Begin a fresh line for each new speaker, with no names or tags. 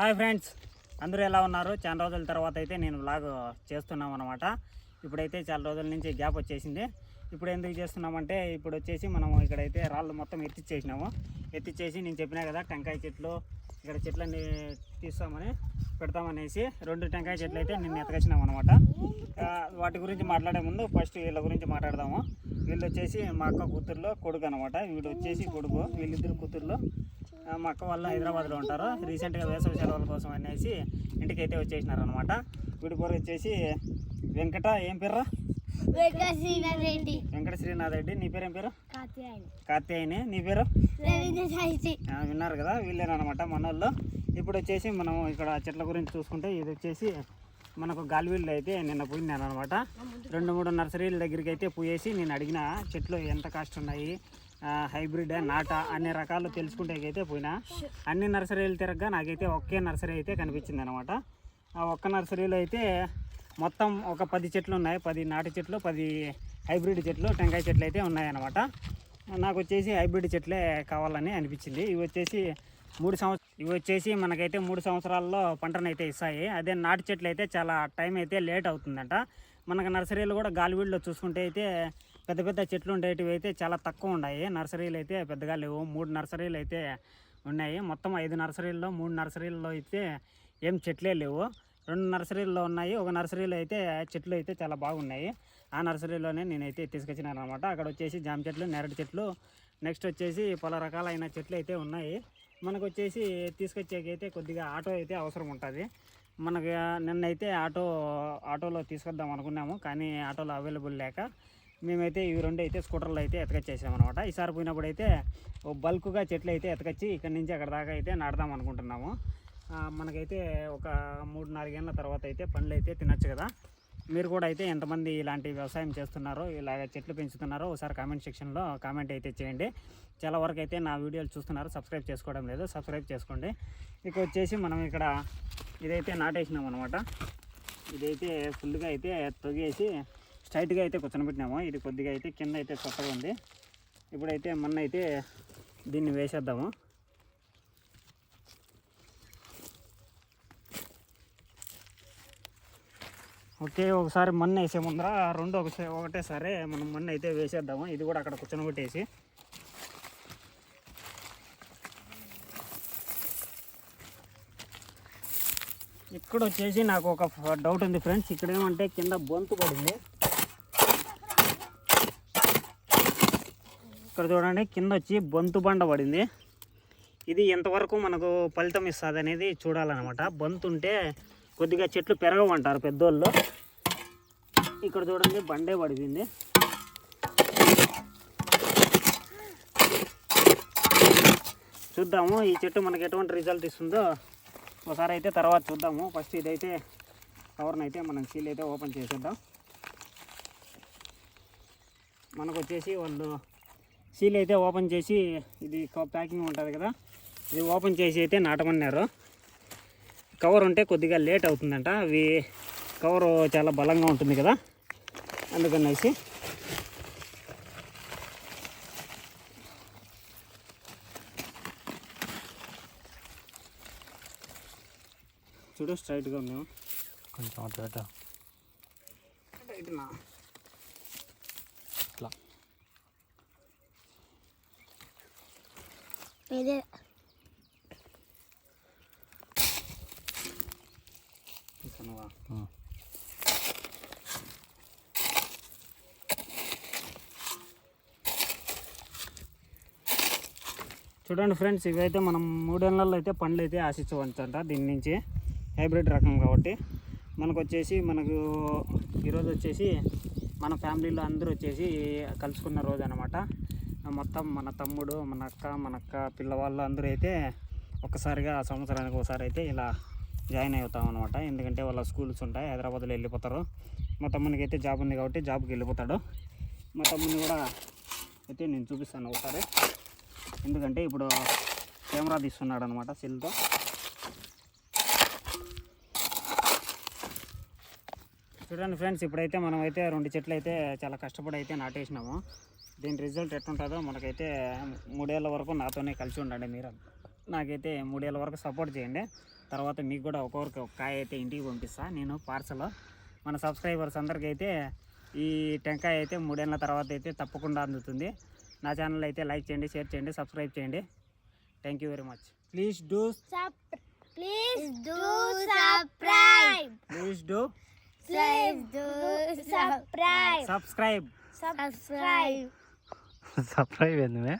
Hi friends అందరూ ఎలా ఉన్నారు? చాలా రోజుల తర్వాత అయితే నేను బ్లాగ్ చేస్తున్నాం అనమాట ఇప్పుడైతే చాలా రోజుల నుంచి గ్యాప్ వచ్చేసింది. ఇప్పుడు ఎందుకు చేస్తున్నామంటే ఇప్పుడు వచ్చేసి మనం ఇక్కడైతే రాళ్ళు మొత్తం ఎత్తిచ్చేసినాము. ఎత్తిచ్చేసి నేను చెప్పినా కదా టెంకాయ చెట్లు ఇక్కడ చెట్లన్నీ తీస్తామని పెడతామనేసి రెండు టెంకాయ చెట్లు అయితే నిన్న ఎతకొచ్చినాం అనమాట వాటి గురించి మాట్లాడే ముందు ఫస్ట్ వీళ్ళ గురించి మాట్లాడదాము. వీళ్ళు వచ్చేసి మా అక్క కూతురులో కొడుకు అనమాట వీడు వచ్చేసి కొడుకు వీళ్ళిద్దరు కూతురులో. మా అక్క వాళ్ళు హైదరాబాద్లో ఉంటారు. రీసెంట్గా వేసవి సెలవుల కోసం అనేసి ఇంటికి అయితే వచ్చేసినారు అనమాట వచ్చేసి వెంకట ఏం పేర్రా? వెంకట శ్రీనాథ్ రెడ్డి నీ పేరు ఏం పేరు కార్తీయని నీ పేరు? విన్నారు కదా వీళ్ళేనమాట మనోళ్ళు. ఇప్పుడు వచ్చేసి మనం ఇక్కడ చెట్ల గురించి చూసుకుంటే ఇది వచ్చేసి మనకు గాలివీళ్ళు అయితే నిన్న పోయినాను అనమాట రెండు మూడు నర్సరీల దగ్గరికి అయితే పోయేసి నేను అడిగిన చెట్లు ఎంత కాస్ట్ ఉన్నాయి హైబ్రిడ్ నాట అన్ని రకాలు తెలుసుకుంటే అయితే పోయినా. అన్ని నర్సరీలు తిరగగా నాకైతే ఒకే నర్సరీ అయితే కనిపించింది అనమాట ఆ ఒక్క నర్సరీలో అయితే మొత్తం ఒక పది చెట్లు ఉన్నాయి. పది నాటు చెట్లు పది హైబ్రిడ్ చెట్లు టెంకాయ చెట్లు అయితే ఉన్నాయన్నమాట. నాకు వచ్చేసి హైబ్రిడ్ చెట్లే కావాలని అనిపించింది. ఇవి వచ్చేసి మూడు సంవత్సరం ఇవి వచ్చేసి మనకైతే మూడు సంవత్సరాల్లో పంటను అయితే ఇస్తాయి. అదే నాటి చెట్లు అయితే చాలా టైం అయితే లేట్ అవుతుందంట. మనకు నర్సరీలు కూడా గాలివీడులో చూసుకుంటే అయితే పెద్ద పెద్ద చెట్లు ఉండేటివి అయితే చాలా తక్కువ ఉన్నాయి. నర్సరీలు అయితే పెద్దగా లేవు. మూడు నర్సరీలు అయితే ఉన్నాయి. మొత్తం ఐదు నర్సరీల్లో మూడు నర్సరీల్లో అయితే ఏం చెట్లే లేవు. రెండు నర్సరీల్లో ఉన్నాయి. ఒక నర్సరీలో అయితే చెట్లు అయితే చాలా బాగున్నాయి. ఆ నర్సరీలోనే నేనైతే తీసుకొచ్చినాను అనమాట అక్కడ వచ్చేసి జామ చెట్లు నెరటి చెట్లు. నెక్స్ట్ వచ్చేసి పలు రకాలైన చెట్లు అయితే ఉన్నాయి. మనకు వచ్చేసి తీసుకొచ్చేకైతే కొద్దిగా ఆటో అయితే అవసరం ఉంటుంది. మనకి నిన్నైతే ఆటో ఆటోలో తీసుకొద్దాం అనుకున్నాము. కానీ ఆటోలో అవైలబుల్ లేక మేమైతే ఇవి రెండు అయితే స్కూటర్లు అయితే ఎతకొచ్చేసామన్నమాట. ఈసారి పోయినప్పుడు అయితే ఓ బల్క్గా చెట్లు అయితే ఎతకొచ్చి ఇక్కడ నుంచి అక్కడ దాకా అయితే నాడదాం అనుకుంటున్నాము. మనకైతే ఒక మూడు నాలుగేళ్ళ తర్వాత అయితే పండ్లు అయితే తినచ్చు కదా. మీరు కూడా అయితే ఎంతమంది ఇలాంటి వ్యవసాయం చేస్తున్నారో ఇలాగ చెట్లు పెంచుతున్నారో ఒకసారి కామెంట్ సెక్షన్లో కామెంట్ అయితే చేయండి. చాలా వరకు అయితే నా వీడియోలు చూస్తున్నారు సబ్స్క్రైబ్ చేసుకోవడం లేదు సబ్స్క్రైబ్ చేసుకోండి. ఇక వచ్చేసి మనం ఇక్కడ ఇదైతే నాటేసినాం అనమాట ఇదైతే ఫుల్గా అయితే తొగేసి స్ట్రైట్గా అయితే కూర్చొనిపెట్టినాము. ఇది కొద్దిగా అయితే కింద అయితే చొట్టగా ఉంది. ఇప్పుడైతే మొన్న అయితే దీన్ని వేసేద్దాము. ఓకే ఒకసారి మన్ను వేసే ముందర రెండు ఒకసారి ఒకటేసారి మనం మన్ను అయితే వేసేద్దాము. ఇది కూడా అక్కడ కూర్చొని ఇక్కడ వచ్చేసి నాకు ఒక డౌట్ ఉంది ఫ్రెండ్స్. ఇక్కడ ఏమంటే కింద బొంతు పడింది. ఇక్కడ చూడండి కింద వచ్చి బంతు బండ పడింది. ఇది ఎంతవరకు మనకు ఫలితం ఇస్తుంది అనేది చూడాలన్నమాట. బంతు ఉంటే కొద్దిగా చెట్లు పెరగమంటారు పెద్దోళ్ళు. ఇక్కడ చూడండి బండే పడిపోయింది. చూద్దాము ఈ చెట్టు మనకి ఎటువంటి రిజల్ట్ ఇస్తుందో. ఒకసారి అయితే తర్వాత చూద్దాము. ఫస్ట్ ఇదైతే కవర్ని అయితే మనం సీల్ అయితే ఓపెన్ చేసేద్దాం. మనకు వచ్చేసి వాళ్ళు సీల్ అయితే ఓపెన్ చేసి ఇది ప్యాకింగ్ ఉంటుంది కదా ఇది ఓపెన్ చేసి అయితే నాటమన్నారు. కవర్ ఉంటే కొద్దిగా లేట్ అవుతుందంట. అవి కవర్ చాలా బలంగా ఉంటుంది కదా అందుకనేసి. చూడు స్ట్రైట్గా ఉందేమో
కొంచెం అటు ఇటు
ఇదే.
చూడండి ఫ్రెండ్స్ ఇవైతే మనం మూడేళ్ళల్లో అయితే పండ్లు అయితే ఆశించవచ్చంట దీని నుంచి. హైబ్రిడ్ రకం కాబట్టి. మనకు వచ్చేసి మనకు ఈరోజు వచ్చేసి మన ఫ్యామిలీలో అందరూ వచ్చేసి కలుసుకున్న రోజు అనమాట మొత్తం మన తమ్ముడు మన అక్క మన అక్క పిల్లవాళ్ళు అందరూ అయితే ఒక్కసారిగా సంవత్సరానికి ఒకసారి అయితే ఇలా జాయిన్ అవుతాం అనమాట ఎందుకంటే వాళ్ళ స్కూల్స్ ఉంటాయి హైదరాబాద్లో వెళ్ళిపోతారు. మా తమ్మునికి అయితే జాబ్ ఉంది కాబట్టి జాబ్కి వెళ్ళిపోతాడు. మా తమ్ముని కూడా అయితే నేను చూపిస్తాను ఒకసారి. ఎందుకంటే ఇప్పుడు కెమెరా తీస్తున్నాడు అనమాట సెల్తో. చూడండి ఫ్రెండ్స్ ఇప్పుడైతే మనం అయితే రెండు చెట్లు అయితే చాలా కష్టపడి అయితే నాటేసినాము. దీని రిజల్ట్ ఎట్టుంటుందో మనకైతే మూడేళ్ళ వరకు నాతోనే కలిసి ఉండండి మీరు. నాకైతే మూడేళ్ళ వరకు సపోర్ట్ చేయండి. తర్వాత మీకు కూడా ఒక్కొక్కరికి ఒక కాయ అయితే ఇంటికి పంపిస్తా. నేను పార్సల్ మన సబ్స్క్రైబర్స్ అందరికీ అయితే ఈ టెంకాయ అయితే మూడేళ్ళ తర్వాత అయితే తప్పకుండా అందుతుంది. నా ఛానల్ అయితే లైక్ చేయండి షేర్ చేయండి సబ్స్క్రైబ్ చేయండి. Thank you very much please do
please do subscribe
please do
please do subscribe
subscribe
subscribe
subscribe है